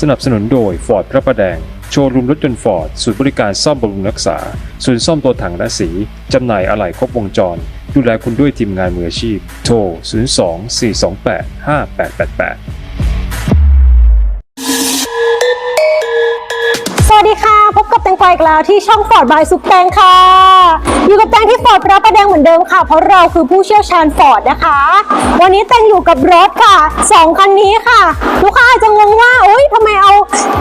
สนับสนุนโดย Ford พระประแดง โชว์รูมรถยนต์ฟอร์ดศูนย์บริการซ่อมบำรุงรักษา ศูนย์ซ่อมตัวถังและสี จำหน่ายอะไหล่ครบวงจร ดูแลคุณด้วยทีมงานมืออาชีพ โทร 02 428 5888สวัสดีค่ะ พบกับแตงกวาอีกแล้วที่ช่องฟอร์ดบายซุปแตงค่ะ อยู่กับ อร์ดพระประแดงเหมือนเดิมค่ะ เพราะเราคือผู้เชี่ยวชาญฟอร์ดนะคะ วันนี้แตงอยู่กับรถค่ะสองคันนี้ค่ะ ลูกค้าอาจจะงงว่าโอ๊ยทำไมเอา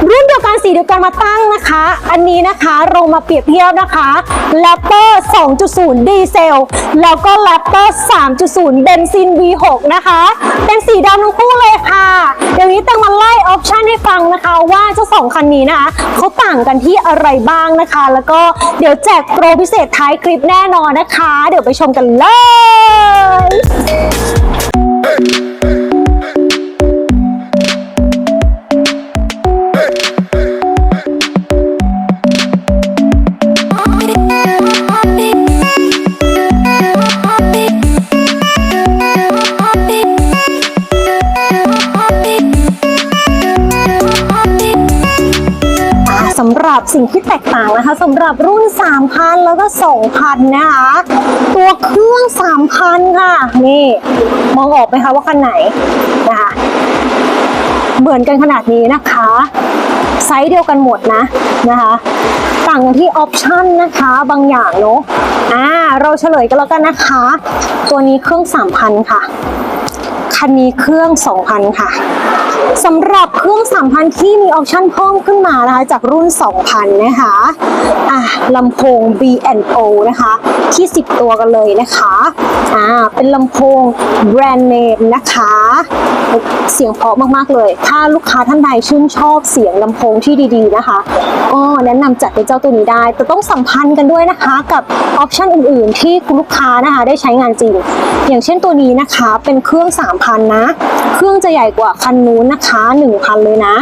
รุ่นเดียวกันสีเดียวกันมาตั้งนะคะ อันนี้นะคะเรามาเปรียบเทียบนะคะแรปเตอร์ 2.0 ดีเซล แล้วก็แรปเตอร์ 3.0 เบนซิน V6 นะคะ เป็นสีดำทั้งคู่เลยค่ะ นะคะว่าเจ้าสองคันนี้นะคะเขาต่างกันที่อะไรบ้างนะคะ แล้วก็เดี๋ยวแจกโปรพิเศษท้ายคลิปแน่นอนนะคะ เดี๋ยวไปชมกันเลย สิ่งที่แตกต่างนะคะสำหรับรุ่น 3,000 แล้วก็ 2,000 นะคะ ตัวเครื่อง 3,000 ค่ะ นี่ มองออกไหมคะว่าคันไหนนะคะเหมือนกันขนาดนี้นะคะ ไซส์เดียวกันหมดนะนะคะ ต่างกันที่ออปชันนะคะบางอย่างเนาะอ่าเราเฉลยกันแล้วกันนะคะ ตัวนี้เครื่อง 3,000 ค่ะ คันนี้เครื่อง 2,000 ค่ะ สำหรับเครื่อง 3,000 ที่มีออปชั่นเพิ่มขึ้นมานะคะ จากรุ่น 2,000 นะคะอะลำโพง B&O นะคะ ที่ 10 ตัวกันเลยนะคะ อ่าเป็นลำโพงแบรนด์เนมนะคะ เสียงเพราะมากๆเลย ถ้าลูกค้าท่านใดชื่นชอบเสียงลำโพงที่ดีๆนะคะ ก็แนะนำจัดเป็นเจ้าตัวนี้ได้ แต่ต้องสัมพันธ์กันด้วยนะคะกับออปชันอื่นๆ ที่คุณลูกค้านะคะได้ใช้งานจริง อย่างเช่นตัวนี้นะคะเป็นเครื่อง 3,000 นะ เครื่องจะใหญ่กว่าคันนู้นนะคะ 1,000 เลยนะ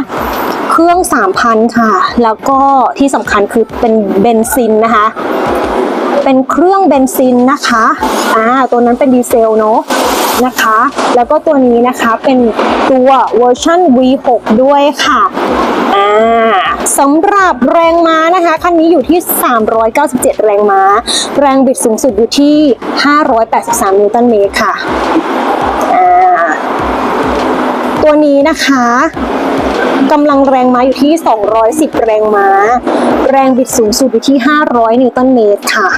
เครื่อง 3,000 ค่ะ แล้วก็ที่สำคัญคือเป็นเบนซินนะคะ เป็นเครื่องเบนซินนะคะอ่าตัวนั้นเป็นดีเซลเนาะนะคะ แล้วก็ตัวนี้นะคะเป็นตัวเวอร์ชัน V6 ด้วยค่ะอ่าสำหรับแรงม้านะคะคันนี้อยู่ที่ 397 แรงม้า แรงบิดสูงสุดอยู่ที่ 583 นิวตันเมตรค่ะ อ่า ตัวนี้นะคะ กำลังแรงม้าอยู่ที่ 210 แรงม้า แรงบิดสูงสุดอยู่ที่ 500 นิวตันเมตรค่ะ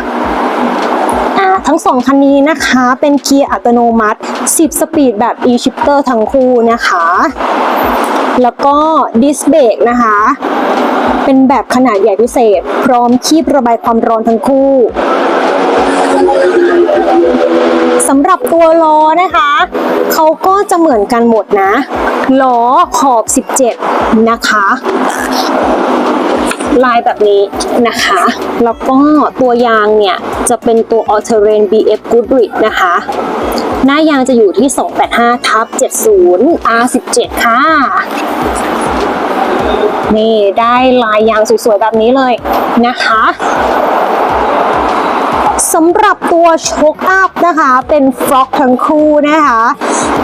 ทั้งสองคันนี้นะคะเป็นเกียร์อัตโนมัติ 10 สปีดแบบ e-shifter ทั้งคู่นะคะ แล้วก็ดิสเบรกนะคะ เป็นแบบขนาดใหญ่พิเศษ พร้อมคีบระบายความร้อนทั้งคู่ สำหรับตัวล้อนะคะเขาก็จะเหมือนกันหมดนะล้อขอบ 17 นะคะ ลายแบบนี้นะคะ แล้วก็ตัวยางเนี่ย จะเป็นตัว All Terrain BF Goodrich นะคะ หน้ายางจะอยู่ที่ 285ทับ70 R17 ค่ะนี่ได้ลายยางสวยๆแบบนี้เลยนะคะ สำหรับตัวโชคอัพนะคะ เป็นฟล็อกทั้งคู่นะคะ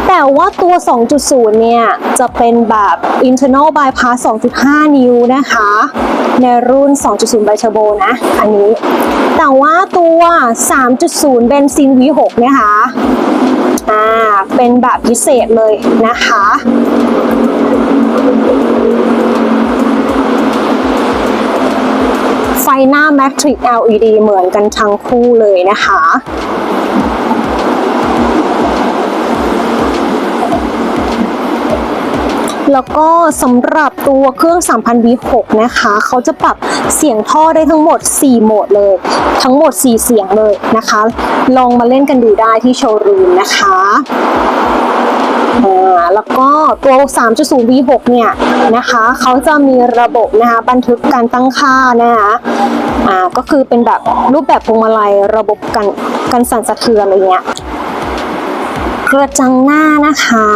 แต่ว่าตัว 2.0 เนี่ย จะเป็นแบบ internal bypass 2.5 นิ้วนะคะ ในรุ่น 2.0 b i turbo นะ อันนี้ แต่ว่าตัว 3.0 เบนซิน V6 นะคะอ่าเป็นแบบพิเศษเลยนะคะ หน้า Matrix LED เหมือนกันทั้งคู่เลยนะคะแล้วก็สำหรับตัวเครื่อง 3000 V6 นะคะ เขาจะปรับเสียงท่อได้ทั้งหมด 4 โหมดเลย ทั้งหมด 4 เสียงเลยนะคะ ลองมาเล่นกันดูได้ที่โชว์รูมนะคะ แล้วก็ตัว 3.0 V6 เนี่ยนะคะเขาจะมีระบบนะคะบันทึกการตั้งค่านะคะอ่าก็คือเป็นแบบรูปแบบพวงมาลัยระบบกันกันสั่นสะเทือนอะไรเงี้ยกระจังหน้านะคะ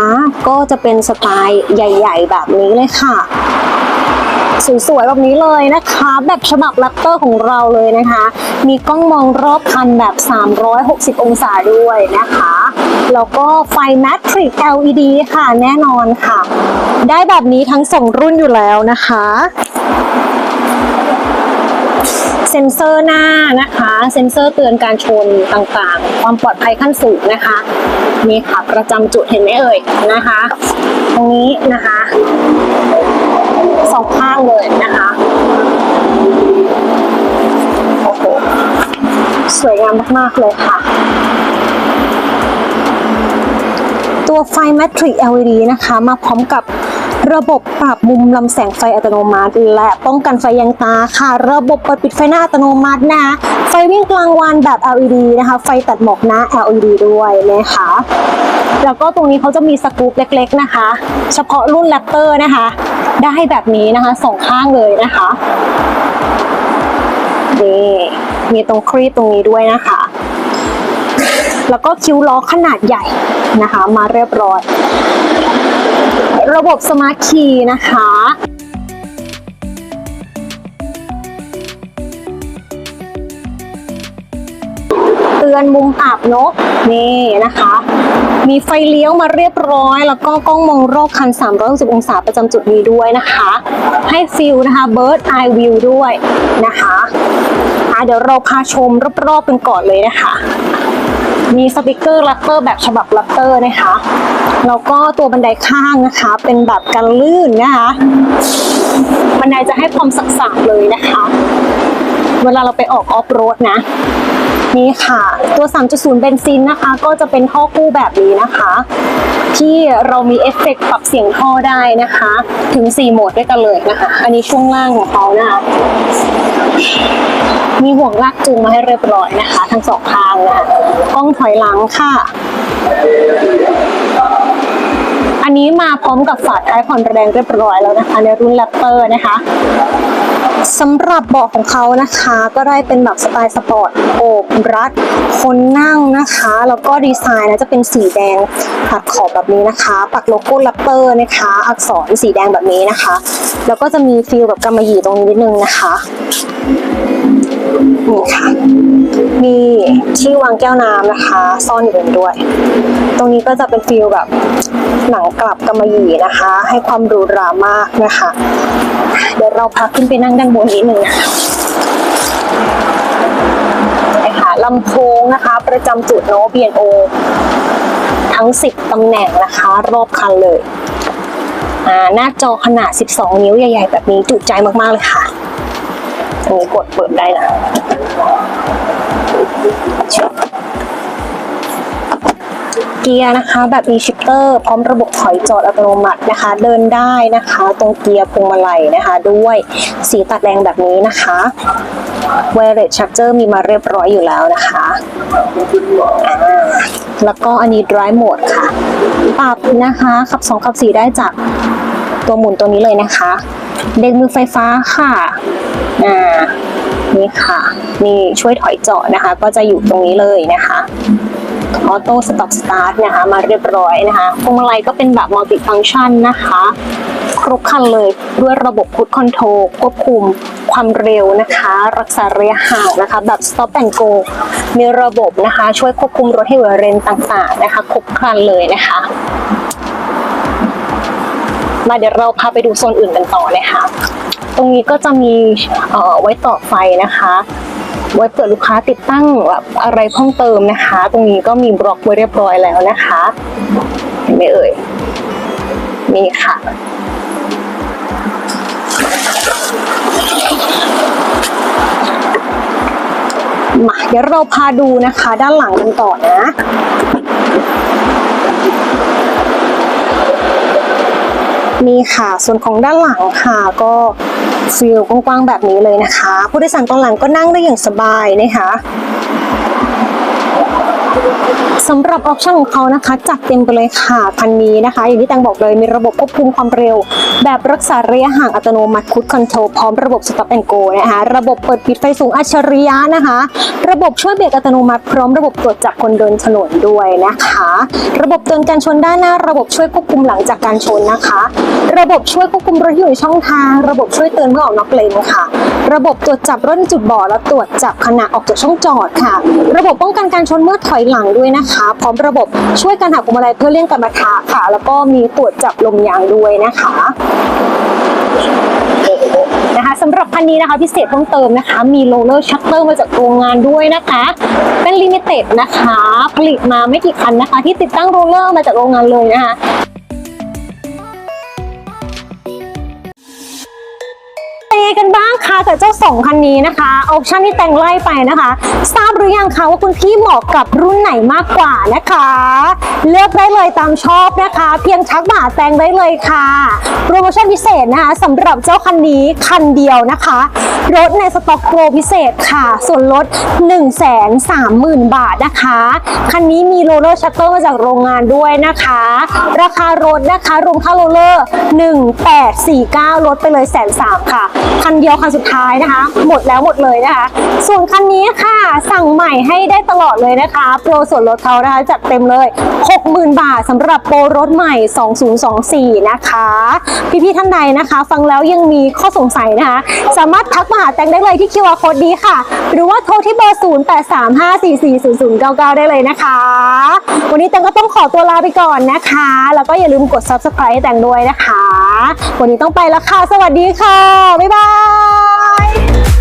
ก็จะเป็นสไตล์ใหญ่ ๆ แบบนี้เลยค่ะสวยๆแบบนี้เลยนะคะ แบบฉบับแรปเตอร์ของเราเลยนะคะ มีกล้องมองรอบคันแบบ 360 องศาด้วยนะคะ แล้วก็ไฟแมทริก LED ค่ะแน่นอนค่ะ ได้แบบนี้ทั้งสองรุ่นอยู่แล้วนะคะ เซ็นเซอร์หน้านะคะ เซ็นเซอร์เตือนการชนต่างๆ ความปลอดภัยขั้นสูงนะคะนี่ค่ะประจำจุดเห็นไหมเอ่ยนะคะ ตรงนี้นะคะสองข้างเลยนะคะโอ้โหสวยงามมากๆเลยค่ะ ไฟ Matrix LED นะคะ มาพร้อมกับระบบปรับมุมลำแสงไฟอัตโนมัติ และป้องกันไฟยังตาค่ะ ระบบเปิดปิดไฟหน้าอัตโนมัตินะไฟวิ่งกลางวันแบบ LED นะคะ ไฟตัดหมอกหน้า LED ด้วยนะคะ แล้วก็ตรงนี้เขาจะมีสกรูปเล็กๆนะคะ เฉพาะรุ่น Raptor นะคะ ได้แบบนี้นะคะสองข้างเลยนะคะนี่มีตรงครีบตรงนี้ด้วยนะคะ แล้วก็คิ้วล้อขนาดใหญ่นะคะ มาเรียบร้อย ระบบสมาร์ทคีย์นะคะเตือนมุมอับเนอะนี่นะคะ มีไฟเลี้ยวมาเรียบร้อย แล้วก็กล้องมองรอบคัน 360 องศาประจำจุดนี้ด้วยนะคะ ให้ฟิลนะคะ Bird Eye View ด้วยนะคะะเดี๋ยวเราพาชมรอบๆกันก่อนเลยนะคะ มีสติกเกอร์ลัตเตอร์แบบฉบับลัตเตอร์นะคะ แล้วก็ตัวบันไดข้างนะคะ เป็นแบบกันลื่นนะคะ บันไดจะให้ความสักๆเลยนะคะ เวลาเราไปออกออฟโรดนะ นี่ค่ะ ตัว 3.0 เบนซินนะคะ ก็จะเป็นท่อคู่แบบนี้นะคะ ที่เรามีเอฟเฟกต์ปรับเสียงท่อได้นะคะ ถึง 4 โหมดด้วยกันเลยนะคะ อันนี้ช่วงล่างของเขานะคะ มีห่วงลากจูงมาให้เรียบร้อยนะคะ ทั้งสองข้างนะคะกล้องถอยหลังค่ะ อันนี้มาพร้อมกับฝาท้ายผ่อนแรงเรียบร้อยแล้วนะคะ ในรุ่นแรปเตอร์นะคะสำหรับเบาะของเขานะคะ ก็ได้เป็นแบบสไตล์สปอร์ตโอบรัด คนนั่งนะคะ แล้วก็ดีไซน์นะจะเป็นสีแดงตัดขอบแบบนี้นะคะ ปักโลโก้แรปเตอร์นะคะ อักษรสีแดงแบบนี้นะคะ แล้วก็จะมีฟีลแบบกำมะหยี่ตรงนี้นิดนึงนะคะ นี่ค่ะ มีที่วางแก้วน้ำนะคะ ซ่อนอยู่ตรงนี้ด้วย ตรงนี้ก็จะเป็นฟีลแบบหนังกลับกำมะหยี่นะคะ ให้ความรูรามากนะคะ เดี๋ยวเราพาขึ้นไปนั่งด้านบนนิดนึงนะคะนะคะลำโพงนะคะ ประจำจุดโน B&O ทั้ง 10ตำแหน่งนะคะ รอบคันเลย หน้าจอขนาด 12 นิ้วใหญ่ ๆ แบบนี้จุใจมาก ๆ เลยค่ะ อันนี้กดเปิดได้นะเกียร์นะคะ แบบ e-shifter พร้อมระบบถอยจอดอัตโนมัตินะคะ เดินได้นะคะ ตรงเกียร์พวงมาลัยนะคะ ด้วยสีตัดแดงแบบนี้นะคะ wireless charger มีมาเรียบร้อยอยู่แล้วนะคะ แล้วก็อันนี้ drive mode ค่ะ ปรับนะคะ ขับ 2 ขับ 4 ได้จากตัวหมุนตัวนี้เลยนะคะ เด็กมือไฟฟ้าค่ะ อ่านี่ค่ะ นี่ช่วยถอยเจอดนะคะ ก็จะอยู่ตรงนี้เลยนะคะออโต้สต็อปสตาร์ทนะคะมาเรียบร้อยนะคะพวงมาลัยก็เป็นแบบมัลติฟัง c t ชันนะคะ ครบครันเลยด้วยระบบคุดคอนโทรลควบคุมความเร็วนะคะ รักษาระยะห่างนะคะ แบบ stop and go มีระบบนะคะ ช่วยควบคุมรถให้อยู่ในเลนต่างๆนะคะ ครบครันเลยนะคะ มาเดี๋ยวเราพาไปดูโซนอื่นกันต่อนะคะ ตรงนี้ก็จะมีเอ่อไว้ต่อไฟนะคะ ไว้เปิดลูกค้าติดตั้งแบบอะไรเพิ่มเติมนะคะ ตรงนี้ก็มีบล็อกไว้เรียบร้อยแล้วนะคะเห็นไหมเอ่ยนี่ค่ะมาเดี๋ยวเราพาดูนะคะ ด้านหลังกันต่อนะ นี่ค่ะ ส่วนของด้านหลังค่ะก็ฟิลกว้างๆแบบนี้เลยนะคะ ผู้โดยสารตอนหลังก็นั่งได้อย่างสบายนะคะสำหรับออปชั่นของเขานะคะ จัดเต็มไปเลยค่ะคันนี้นะคะ อย่างที่แตงบอกเลยมีระบบควบคุมความเร็ว แบบรักษาระยะห่างอัตโนมัติคุดคอนโทรลพร้อมระบบ Stop and Go นะคะระบบเปิดปิดไฟสูงอัจฉริยะนะคะ ระบบช่วยเบรกอัตโนมัติพร้อมระบบตรวจจับคนเดินถนนด้วยนะคะ ระบบเตือนการชนด้านหน้า ระบบช่วยควบคุมหลังจากการชนนะคะ ระบบช่วยควบคุมรถอยู่ในช่องทาง ระบบช่วยเตือนเมื่อออกนอกเลนค่ะ ระบบตรวจจับรถในจุดบอดและตรวจจับขณะออกจากช่องจอดค่ะ ระบบป้องกันการชนเมื่อถอยหลังด้วยนะคะ พร้อมระบบช่วยการหักพวงมาลัยเพื่อเลี่ยงการมาทะค่ะ แล้วก็มีตรวจจับลมยางด้วยนะคะนะคะสำหรับคันนี้นะคะพิเศษเพิ่มเติมนะคะ มีโรลเลอร์ชัตเตอร์มาจากโรงงานด้วยนะคะ เป็นลิมิเต็ดนะคะ ผลิตมาไม่กี่คันนะคะ ที่ติดตั้งโรลเลอร์มาจากโรงงานเลยนะคะ ค่ะกับเจ้าสองคันนี้นะคะออปชั่นที่แต่งไล่ไปนะคะ ทราบหรือยังคะว่าคุณพี่เหมาะกับรุ่นไหนมากกว่านะคะ เลือกได้เลยตามชอบนะคะ เพียงทักมาแต่งได้เลยค่ะโปรโมชั่นพิเศษนะคะสำหรับเจ้าคันนี้คันเดียวนะคะรถในสต็อกโปรพิเศษค่ะ ส่วนลด 1 3 0 0 0 0 บาทนะคะ คันนี้มีโรลเลอร์ชัตเตอร์มาจากโรงงานด้วยนะคะ ราคารถนะคะรวมค่าโรลเลอร์ 1849 ลดไปเลยแสนสามค่ะ คันเดียวคันสุดท้ายนะคะ หมดแล้วหมดเลยนะคะ ส่วนคันนี้ค่ะสั่งใหม่ให้ได้ตลอดเลยนะคะ โปรส่วนลดเขานะคะจัดเต็มเลย 60,000 บาทสำหรับโปรรถใหม่ 2024 นะคะ พี่ๆท่านใดนะคะ ฟังแล้วยังมีข้อสงสัยนะคะ สามารถทักมาหาแตงได้เลยที่ QR code นี้ค่ะ หรือว่าโทรที่เบอร์ 0835440099 ได้เลยนะคะ วันนี้แตงก็ต้องขอตัวลาไปก่อนนะคะ แล้วก็อย่าลืมกด subscribe ให้แตงด้วยนะคะ วันนี้ต้องไปแล้วค่ะ สวัสดีค่ะ บ๊ายบาย Bye.